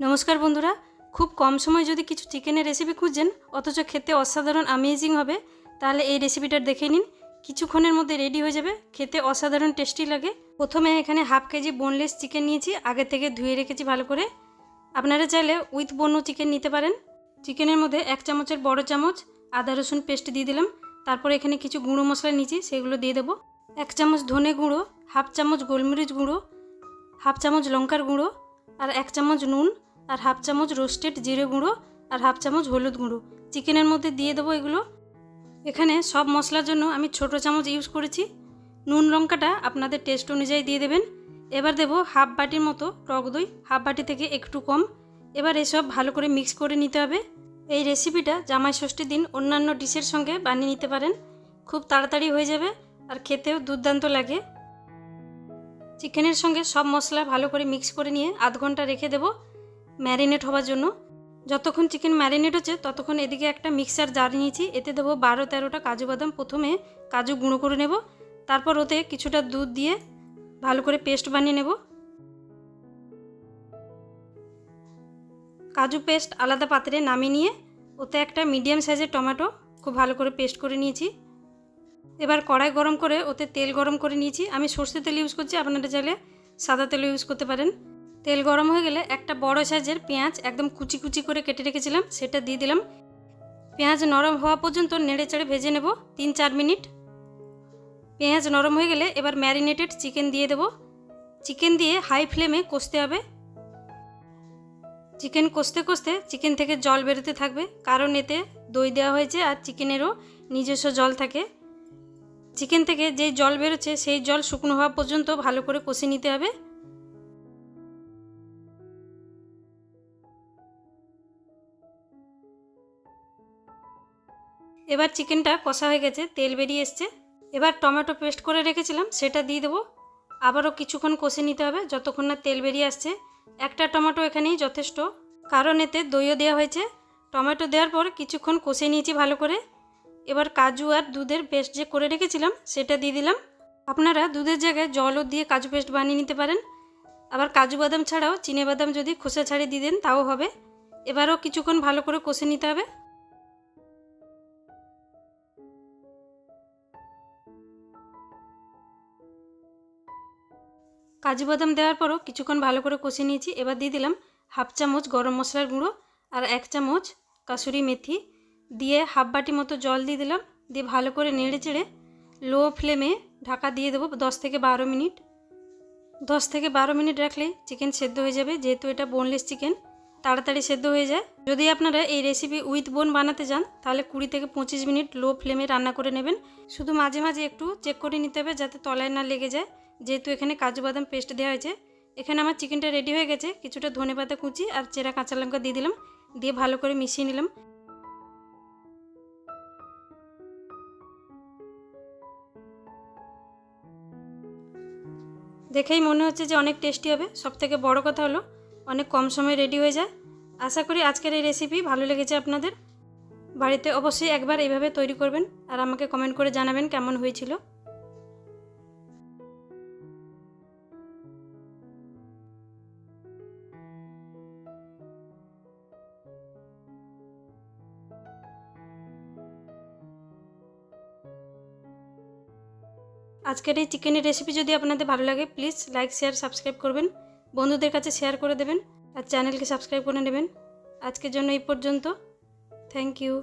নমস্কার বন্ধুরা। খুব কম সময় যদি কিছু চিকেনের রেসিপি খুঁজছেন অথচ খেতে অসাধারণ আমেজিং হবে, তাহলে এই রেসিপিটা দেখে নিন। কিছুক্ষণের মধ্যে রেডি হয়ে যাবে, খেতে অসাধারণ টেস্টি লাগে। প্রথমে এখানে হাফ কেজি বোনলেস চিকেন নিয়েছি, আগে থেকে ধুয়ে রেখেছি ভালো করে। আপনারা চাইলে উইথ বন্য চিকেন নিতে পারেন। চিকেনের মধ্যে এক চামচের বড় চামচ আদা রসুন পেস্ট দিয়ে দিলাম। তারপর এখানে কিছু গুঁড়ো মশলা নিয়েছি, সেগুলো দিয়ে দেবো। এক চামচ ধনে গুঁড়ো হাফ চামচ গোলমরিচ গুঁড়ো হাফ চামচ লঙ্কার গুঁড়ো, আর এক চামচ নুন। আর হাফ চামচ রোস্টেড জিরে গুঁড়ো আর হাফ চামচ হলুদ গুঁড়ো। চিকেনের মধ্যে দিয়ে দেবো এগুলো। এখানে সব মশলার জন্য আমি ছোট চামচ ইউজ করেছি। নুন লঙ্কাটা আপনাদের টেস্ট অনুযায়ী দিয়ে দেবেন। এবার দেবো হাফ বাটির মতো টক দই, হাফ বাটি থেকে একটু কম। এবার এসব ভালো করে মিক্স করে নিতে হবে। এই রেসিপিটা জামাই ষষ্ঠীর দিন অন্যান্য ডিশের সঙ্গে বানিয়ে নিতে পারেন। খুব তাড়াতাড়ি হয়ে যাবে আর খেতেও দুর্দান্ত লাগে। চিকেনের সঙ্গে সব মশলা ভালো করে মিক্স করে নিয়ে আধ ঘণ্টা রেখে দেবো। ম্যারিনেট হওয়ার জন্য। যতক্ষণ চিকেন ম্যারিনেট হচ্ছে, ততক্ষণ এদিকে একটা মিক্সার জার নিয়েছি। এতে দেবো বারো তেরোটা কাজু বাদাম। প্রথমে কাজু গুঁড়ো করে নেব। তারপর ওতে কিছুটা দুধ দিয়ে ভালো করে পেস্ট বানিয়ে নেব। কাজু পেস্ট আলাদা পাত্রে নামিয়ে নিয়ে ওতে একটা মিডিয়াম সাইজের টমেটো খুব ভালো করে পেস্ট করে নিয়েছি। এবার কড়াই গরম করে ওতে তেল গরম করে নিয়েছি। আমি সর্ষে তেল ইউজ করছি, আপনারা চাইলে সাদা তেল ইউজ করতে পারেন। তেল গরম হয়ে গেলে একটা বড় সাইজের পেঁয়াজ একদম কুচি কুচি করে কেটে রেখেছিলাম, সেটা দিয়ে দিলাম। পেঁয়াজ নরম হওয়া পর্যন্ত নেড়ে চেড়ে ভেজে নেব তিন চার মিনিট। পেঁয়াজ নরম হয়ে গেলে এবার ম্যারিনেটেড চিকেন দিয়ে দেব। চিকেন দিয়ে হাই ফ্লেমে কষতে হবে। চিকেন কষতে কষতে চিকেন থেকে জল বেরোতে থাকবে, কারণ এতে দই দেওয়া হয়েছে আর চিকেনেরও নিজস্ব জল থাকে। চিকেন থেকে যে জল বেরোচ্ছে, সেই জল শুকনো হওয়া পর্যন্ত ভালো করে কষে নিতে হবে। এবার চিকেনটা কষা হয়ে গেছে, তেল বেরিয়ে এসছে। এবার টমেটো পেস্ট করে রেখেছিলাম, সেটা দিয়ে দেবো। আবারও কিছুক্ষণ কষে নিতে হবে, যতক্ষণ না তেল বেরিয়ে আসছে। একটা টমেটো এখানেই যথেষ্ট, কারণ এতে দইও দেওয়া হয়েছে। টমেটো দেওয়ার পর কিছুক্ষণ কষে নিয়েছি ভালো করে। এবার কাজু আর দুধের পেস্ট যে করে রেখেছিলাম, সেটা দিয়ে দিলাম। আপনারা দুধের জায়গায় জলও দিয়ে কাজু পেস্ট বানিয়ে নিতে পারেন। আবার কাজু বাদাম ছাড়াও চিনে বাদাম যদি খোসা ছাড়িয়ে দিয়ে দেন, তাও হবে। এবারও কিছুক্ষণ ভালো করে কষে নিতে হবে। কাজু বাদাম দেওয়ার পরও কিছুক্ষণ ভালো করে কষে নিয়েছি। এবার দিয়ে দিলাম হাফ চামচ গরম মশলার গুঁড়ো আর এক চামচ কাসুরি মেথি। দিয়ে হাফ বাটি মতো জল দিয়ে দিলাম। দিয়ে ভালো করে নেড়ে চেড়ে লো ফ্লেমে ঢাকা দিয়ে দেবো দশ থেকে বারো মিনিট। দশ থেকে বারো মিনিট রাখলে চিকেন সেদ্ধ হয়ে যাবে। যেহেতু এটা বোনলেস চিকেন, তাড়াতাড়ি সেদ্ধ হয়ে যায়। যদি আপনারা এই রেসিপি উইথ বোন বানাতে চান, তাহলে কুড়ি থেকে পঁচিশ মিনিট লো ফ্লেমে রান্না করে নেবেন। শুধু মাঝে মাঝে একটু চেক করে নিতে হবে যাতে তলায় না লেগে যায়। যেহেতু এখানে কাজু বাদাম পেস্ট দেওয়া হয়েছে, এখানে আমার চিকেনটা রেডি হয়ে গেছে। কিছুটা ধনে পাতা কুচি আর চেরা কাঁচা লঙ্কা দিয়ে দিলাম, দিয়ে ভালো করে মিশিয়ে নিলাম। দেখেই মনে হচ্ছে যে অনেক টেস্টি হবে। সব থেকে বড় কথা হলো, অনেক কম সময়ে রেডি হয়ে যায়। আশা করি আজকের এই রেসিপি ভালো লেগেছে আপনাদের। বাড়িতে অবশ্যই একবার এইভাবে তৈরি করবেন আর আমাকে কমেন্ট করে জানাবেন কেমন হয়েছিল। আজকের এই চিকেনের রেসিপি যদি আপনাদের ভালো লাগে প্লিজ লাইক শেয়ার সাবস্ক্রাইব করবেন। বন্ধুদের কাছে শেয়ার করে দেবেন আর চ্যানেলকে সাবস্ক্রাইব করে নেবেন। আজকের জন্য এই পর্যন্ত। Thank you